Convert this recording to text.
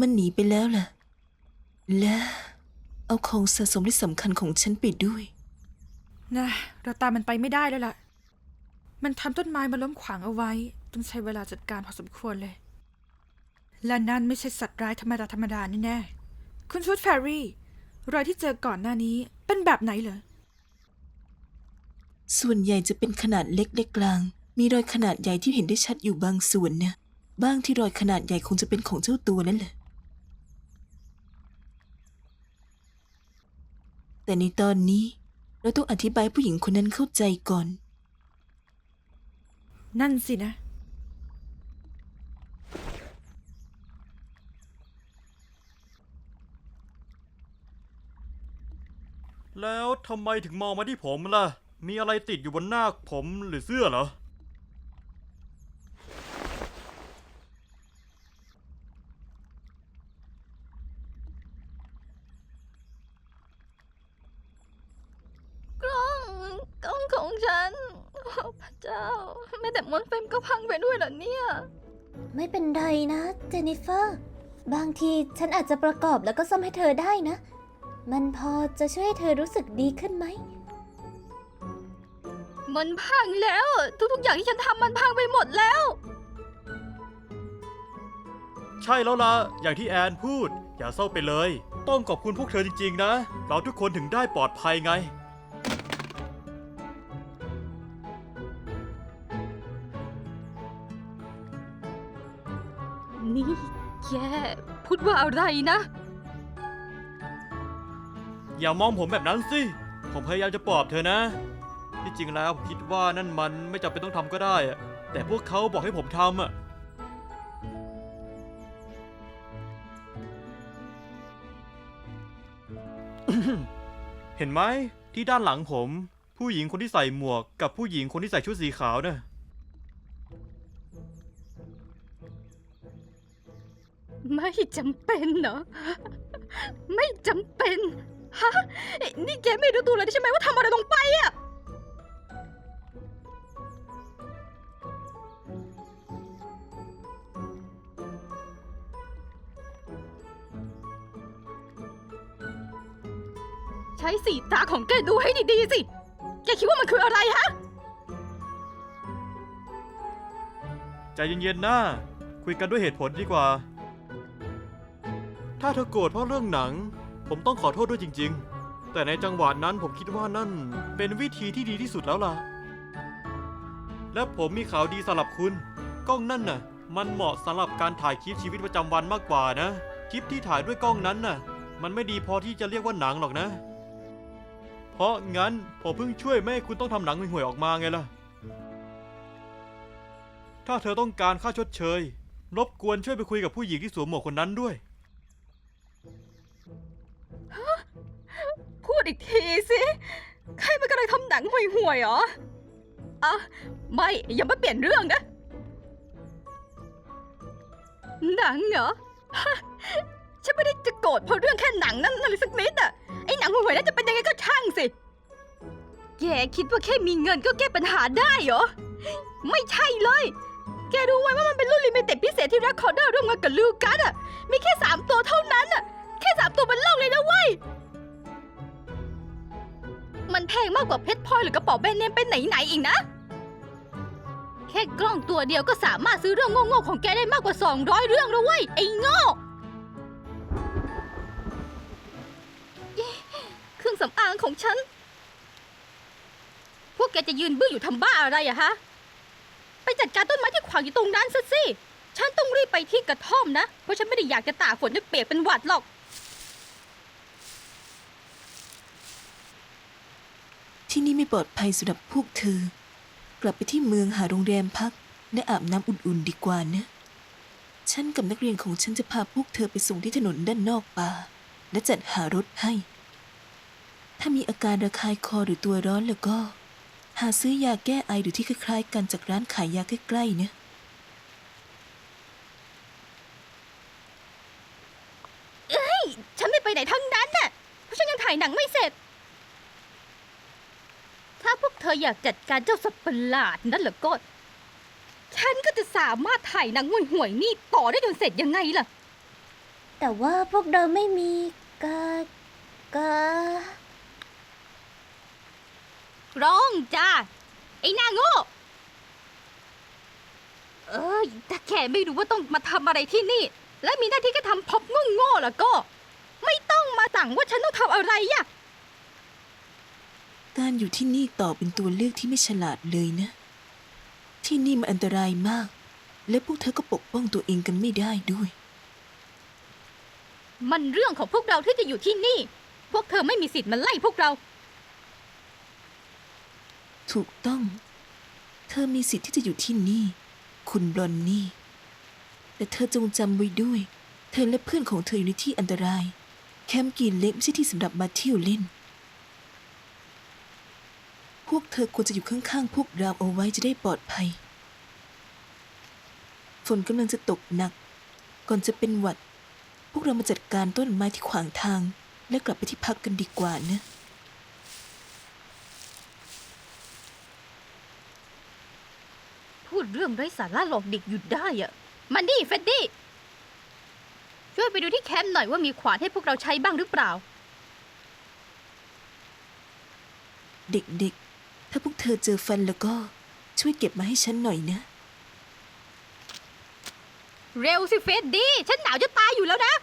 มันหนีไปแล้วล่ะ และเอาของสะสมที่สำคัญของฉันไปด้วย นะเราตามมันไปไม่ได้แล้วล่ะ มันทำต้นไม้มาล้มขวางเอาไว้ ต้องใช้เวลาจัดการพอสมควรเลย และนั่นไม่ใช่สัตว์ร้ายธรรมดาธรรมดานี่แน่ๆคุณชุดแฟรี่ รอยที่เจอก่อนหน้านี้เป็นแบบไหนเหรอ ส่วนใหญ่จะเป็นขนาดเล็กและกลาง มีรอยขนาดใหญ่ที่เห็นได้ชัดอยู่บางส่วนนะบ้างที่รอยขนาดใหญ่คงจะเป็นของเจ้าตัวนั่นแหละ แต่ในตอนนี้เราต้องอธิบายผู้หญิงคนนั้นเข้าใจก่อน นั่นสินะ แล้วทำไมถึงมองมาที่ผมล่ะ มีอะไรติดอยู่บนหน้าผมหรือเสื้อเหรอ กล้องกล้องของฉันโอ้ พระเจ้าแม้แต่มอนเฟมก็พังไปด้วยเหรอเนี่ย ไม่เป็นไรนะเจนนิเฟอร์ บางทีฉันอาจจะประกอบแล้วก็ซ่อมให้เธอได้นะ มันพอจะช่วยให้เธอรู้สึกดีขึ้นไหม มันพังแล้ว ทุกๆอย่างที่ฉันทำมันพังไปหมดแล้ว ใช่แล้วล่ะ อย่างที่แอนพูด อย่าเศร้าไปเลย ต้องขอบคุณพวกเธอจริงๆนะ เราทุกคนถึงได้ปลอดภัยไง ดว่าอะไรนะ อย่ามองผมแบบนั้นสิ ผมพยายามจะปลอบเธอนะ ที่จริงแล้วผมคิดว่านั่นมันไม่จำเป็นต้องทำก็ได้อะแต่พวกเขาบอกให้ผมทำอะเห็นไหมที่ด้านหลังผม ผู้หญิงคนที่ใส่หมวกกับผู้หญิงคนที่ใส่ชุดสีขาวเนะ่ ไม่จำเป็นเหรอ ไม่จำเป็น ฮะ นี่แกไม่รู้ตัวเลยใช่ไหมว่าทำอะไรลงไปอะใช้สีตาของแกดูให้ดีๆสิ แกคิดว่ามันคืออะไรฮะ ใจเย็นๆนะคุยกันด้วยเหตุผลดีกว่า ถ้าเธอโกรธเพราะเรื่องหนัง ผมต้องขอโทษด้วยจริง ๆ แต่ในจังหวะนั้นผมคิดว่านั่นเป็นวิธีที่ดีที่สุดแล้วล่ะ และผมมีข่าวดีสำหรับคุณ กล้องนั่นน่ะ มันเหมาะสำหรับการถ่ายคลิปชีวิตประจำวันมากกว่านะ คลิปที่ถ่ายด้วยกล้องนั้นน่ะ มันไม่ดีพอที่จะเรียกว่าหนังหรอกนะ เพราะงั้นผมเพิ่งช่วยไม่ให้คุณต้องทำหนังห่วยๆออกมาไงล่ะ ถ้าเธอต้องการค่าชดเชย รบกวนช่วยไปคุยกับผู้หญิงที่สวมหมวกคนนั้นด้วย อีกทีสิใครมันกำลังทำหนังห่วยๆหรออะไม่อย่ามาเปลี่ยนเรื่องนะ หนังเหรอฉันไม่ได้จะโกรธเพราะเรื่องแค่หนังนั่นนั่นเลยสักนิดอะไอ้หนังห่วยๆนั่นจะเป็นยังไงก็ช่างสิ แกคิดว่าแค่มีเงินก็แก้ปัญหาได้เหรอ ไม่ใช่เลย แกรู้ไหมว่ามันเป็นรุ่นลิมิเต็ดพิเศษที่แรคคอร์เดอร์ร่วมงานกับลูกัสอะมีแค่สามตัวเท่านั้นอะแค่สามตัวบนโลกเลยนะเว้ย มันแพงมากกว่าเพชรพลอยหรือกระเป๋าแบรนด์เนมเป็นไหนๆอีกนะ แค่กล้องตัวเดียวก็สามารถซื้อเรื่องโง่ๆของแกได้มากกว่า 200 เรื่องแล้วเว้ยไอ้โง่เอ๊ะเครื่องสำอางของฉัน พวกแกจะยืนบื้ออยู่ทำบ้าอะไรอะฮะ ไปจัดการต้นไม้ที่ขวางอยู่ตรงนั้นซะสิ ฉันต้องรีบไปที่กระท่อมนะ เพราะฉันไม่ได้อยากจะตากฝนจนเปียกเป็นหวัดหรอก ที่นี่ไม่ปลอดภัยสำหรับพวกเธอ กลับไปที่เมืองหาโรงแรมพักและอาบน้ำอุ่นๆดีกว่านะ ฉันกับนักเรียนของฉันจะพาพวกเธอไปส่งที่ถนนด้านนอกป่า และจัดหารถให้ ถ้ามีอาการระคายคอหรือตัวร้อนแล้วก็ หาซื้อยาแก้ไอหรือที่คล้ายๆ กันจากร้านขายยาใกล้ๆนะเฮ้ย ฉันไม่ไปไหนทั้งนั้นน่ะ เพราะฉันยังถ่ายหนังไม่เสร็จ ถ้าพวกเธออยากจัดการเจ้าสัตว์ประหลาดนั่นเหรอก็ ฉันก็จะสามารถถ่ายหนังห่วยๆนี่ต่อได้จนเสร็จยังไงล่ะ แต่ว่าพวกเราไม่มีกาการ้องจ้าไอ้หน้าโง่เอ้ยถ้าแค่ไม่รู้ว่าต้องมาทำอะไรที่นี่ และมีหน้าที่แค่ทำพบโง่ๆแล้วก็ ไม่ต้องมาสั่งว่าฉันต้องทำอะไรอะ การอยู่ที่นี่ต่อเป็นตัวเลือกที่ไม่ฉลาดเลยนะ ที่นี่มันอันตรายมาก และพวกเธอก็ปกป้องตัวเองกันไม่ได้ด้วย มันเรื่องของพวกเราที่จะอยู่ที่นี่ พวกเธอไม่มีสิทธิ์มาไล่พวกเรา ถูกต้อง เธอมีสิทธิ์ที่จะอยู่ที่นี่ คุณบลอนนี่ แต่เธอจงจำไว้ด้วย เธอและเพื่อนของเธออยู่ในที่อันตราย แคมป์กรีนเล็กไม่ใช่ที่สำหรับมาเที่ยวเล่น พวกเธอควรจะอยู่ข้างๆ พวกเราเอาไว้จะได้ปลอดภัย ฝนกำลังจะตกหนัก ก่อนจะเป็นหวัด พวกเรามาจัดการต้นไม้ที่ขวางทาง และกลับไปที่พักกันดีกว่านะพูดเรื่องไร้สาระหลอกเด็กหยุดได้อะมันนี่เฟดดี้ ช่วยไปดูที่แคมป์หน่อยว่ามีขวานให้พวกเราใช้บ้างหรือเปล่า เด็กๆ ถ้าพวกเธอเจอฟันแล้วก็ช่วยเก็บมาให้ฉันหน่อยนะ เร็วสิเฟดดี้ฉันหนาวจะตายอยู่แล้วนะ